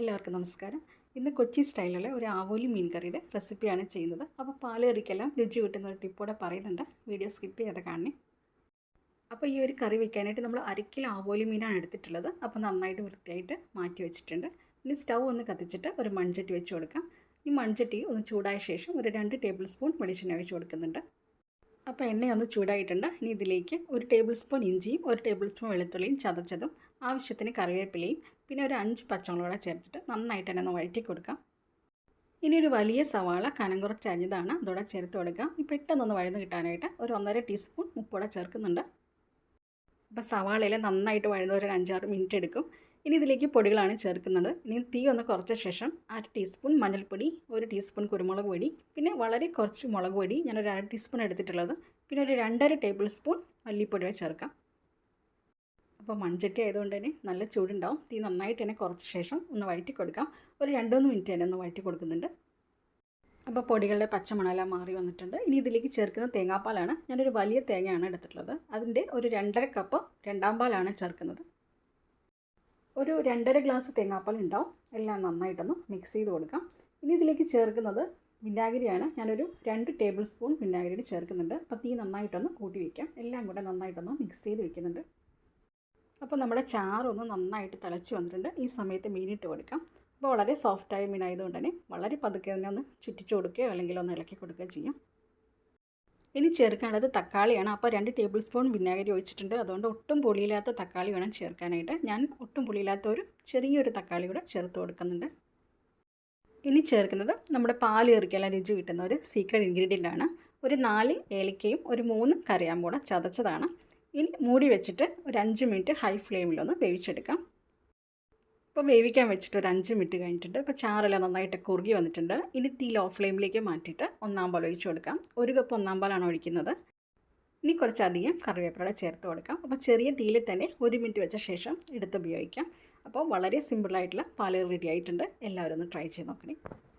എല്ലാവർക്കും നമസ്കാരം. ഇന്ന് കൊച്ചി സ്റ്റൈലിലെ ഒരു ആവോലി മീൻ കറിയുടെ റെസിപ്പിയാണ് ചെയ്യുന്നത്. അപ്പോൾ പാൽ കറിക്കെല്ലാം രുചി കിട്ടുന്ന ഒരു ടിപ്പോടെ പറയുന്നുണ്ട്. വീഡിയോ സ്കിപ്പ് ചെയ്യാതെ കാണണേ. അപ്പോൾ ഈ ഒരു കറി വെക്കാനായിട്ട് നമ്മൾ അരക്കിലോ ആവോലി മീനാണ് എടുത്തിട്ടുള്ളത്. അപ്പോൾ നന്നായിട്ട് വൃത്തിയായിട്ട് മാറ്റി വെച്ചിട്ടുണ്ട്. ഇനി സ്റ്റൗ ഒന്ന് കത്തിച്ചിട്ട് ഒരു മൺചട്ടി വെച്ച് കൊടുക്കാം. ഈ മൺചട്ടി ഒന്ന് ചൂടായ ശേഷം ഒരു രണ്ട് ടേബിൾ സ്പൂൺ വെളിച്ചെണ്ണ ഒഴിച്ച് കൊടുക്കുന്നുണ്ട്. അപ്പോൾ എണ്ണയൊന്ന് ചൂടായിട്ടുണ്ട്. ഇനി ഇതിലേക്ക് ഒരു ടേബിൾ സ്പൂൺ ഇഞ്ചിയും ഒരു ടേബിൾ സ്പൂൺ വെളുത്തുള്ളിയും ചതച്ചതും ആവശ്യത്തിന് കറിവേപ്പിലയും പിന്നെ ഒരു അഞ്ച് പച്ചമുളകൂടെ ചേർത്തിട്ട് നന്നായിട്ട് തന്നെ ഒന്ന് വഴറ്റി കൊടുക്കാം. ഇനി ഒരു വലിയ സവാള കനം കുറച്ച് അരിഞ്ഞതാണ്. അതോടെ ചേർത്ത് കൊടുക്കാം ഈ പെട്ടെന്നൊന്ന് വഴന്ന് കിട്ടാനായിട്ട് ഒരു ഒന്നര ടീസ്പൂൺ ഉപ്പൂടെ ചേർക്കുന്നുണ്ട്. അപ്പോൾ സവാളയിൽ നന്നായിട്ട് വഴുന്ന ഒരു അഞ്ചാറ് മിനിറ്റ് എടുക്കും. ഇനി ഇതിലേക്ക് പൊടികളാണ് ചേർക്കുന്നത്. ഇനി തീ ഒന്ന് കുറച്ച ശേഷം അര ടീസ്പൂൺ മഞ്ഞൾപ്പൊടി ഒരു ടീസ്പൂൺ കുരുമുളക് പൊടി പിന്നെ വളരെ കുറച്ച് മുളക് പൊടി ഞാനൊരു അര ടീസ്പൂൺ എടുത്തിട്ടുള്ളത്. പിന്നെ ഒരു രണ്ടര ടേബിൾ സ്പൂൺ മല്ലിപ്പൊടി ചേർക്കാം. അപ്പോൾ മൺചട്ടി ആയതുകൊണ്ട് തന്നെ നല്ല ചൂടുണ്ടാവും. തീ നന്നായിട്ട് തന്നെ കുറച്ച ശേഷം ഒന്ന് വഴറ്റി കൊടുക്കാം. ഒരു രണ്ട് മൂന്ന് മിനിറ്റ് തന്നെ ഒന്ന് വഴറ്റി കൊടുക്കുന്നുണ്ട്. അപ്പോൾ പൊടികളുടെ പച്ചമണമെല്ലാം മാറി വന്നിട്ടുണ്ട്. ഇനി ഇതിലേക്ക് ചേർക്കുന്ന തേങ്ങാപ്പാലാണ്. ഞാനൊരു വലിയ തേങ്ങയാണ് എടുത്തിട്ടുള്ളത്. അതിന്റെ ഒരു രണ്ടര കപ്പ് രണ്ടാം പാലാണ് ചേർക്കുന്നത്. ഒരു രണ്ടര ഗ്ലാസ് തേങ്ങാപ്പാൽ ഉണ്ടാവും. എല്ലാം നന്നായിട്ടൊന്ന് മിക്സ് ചെയ്ത് കൊടുക്കാം. ഇനി ഇതിലേക്ക് ചേർക്കുന്നത് വിനാഗിരിയാണ്. ഞാനൊരു രണ്ട് ടേബിൾ സ്പൂൺ വിനാഗിരി ചേർക്കുന്നുണ്ട്. അപ്പോൾ തീ നന്നായിട്ടൊന്ന് കൂട്ടി വയ്ക്കാം എല്ലാം കൂടെ നന്നായിട്ടൊന്ന് മിക്സ് ചെയ്ത് വെക്കുന്നുണ്ട്. അപ്പോൾ നമ്മുടെ ചാറൊന്ന് നന്നായിട്ട് തിളച്ച് വന്നിട്ടുണ്ട്. ഈ സമയത്ത് മീനിട്ട് കൊടുക്കാം. അപ്പോൾ വളരെ സോഫ്റ്റായ മീനായതുകൊണ്ട് തന്നെ വളരെ പതുക്കെ തന്നെ ഒന്ന് ചുറ്റിച്ച് കൊടുക്കുകയോ അല്ലെങ്കിൽ ഒന്ന് ഇളക്കി കൊടുക്കുകയോ ചെയ്യും. ഇനി ചേർക്കേണ്ടത് തക്കാളിയാണ്. അപ്പോൾ രണ്ട് ടേബിൾ സ്പൂൺ വിനാഗിരി ഒഴിച്ചിട്ടുണ്ട്. അതുകൊണ്ട് ഒട്ടും പുളിയില്ലാത്ത തക്കാളി വേണം ചേർക്കാനായിട്ട്. ഞാൻ ഒട്ടും പുളിയില്ലാത്ത ഒരു ചെറിയൊരു തക്കാളി കൂടെ ചേർത്ത് കൊടുക്കുന്നുണ്ട്. ഇനി ചേർക്കുന്നത് നമ്മുടെ പാൽ കറിക്കെല്ലാം രുചി കിട്ടുന്ന ഒരു സീക്രട്ട് ഇൻഗ്രീഡിയന്റ് ആണ്. ഒരു നാല് ഏലക്കയും ഒരു മൂന്ന് കറിയാമ്പൂടെ ചതച്ചതാണ്. ഇനി മൂടി വെച്ചിട്ട് ഒരു അഞ്ച് മിനിറ്റ് ഹൈ ഫ്ലെയിമിലൊന്ന് വേവിച്ചെടുക്കാം. ഇപ്പോൾ വേവിക്കാൻ വെച്ചിട്ട് ഒരു അഞ്ച് മിനിറ്റ് കഴിഞ്ഞിട്ടുണ്ട്. ഇപ്പോൾ ചാറെല്ലാം നന്നായിട്ട് കുറുകി വന്നിട്ടുണ്ട്. ഇനി തീ ലോ ഫ്ലെയിമിലേക്ക് മാറ്റിയിട്ട് ഒന്നാം പാൽ ഒഴിച്ച് കൊടുക്കാം. ഒരു കപ്പ് ഒന്നാം പാലാണ് ഒഴിക്കുന്നത്. ഇനി കുറച്ചധികം കറിവേപ്പില ചേർത്ത് കൊടുക്കാം. അപ്പോൾ ചെറിയ തീയിൽ തന്നെ ഒരു മിനിറ്റ് വെച്ച ശേഷം എടുത്ത് ഉപയോഗിക്കാം. അപ്പോൾ വളരെ സിമ്പിളായിട്ടുള്ള പാൽ റെഡി ആയിട്ടുണ്ട്. എല്ലാവരും ഒന്ന് ട്രൈ ചെയ്ത് നോക്കണേ.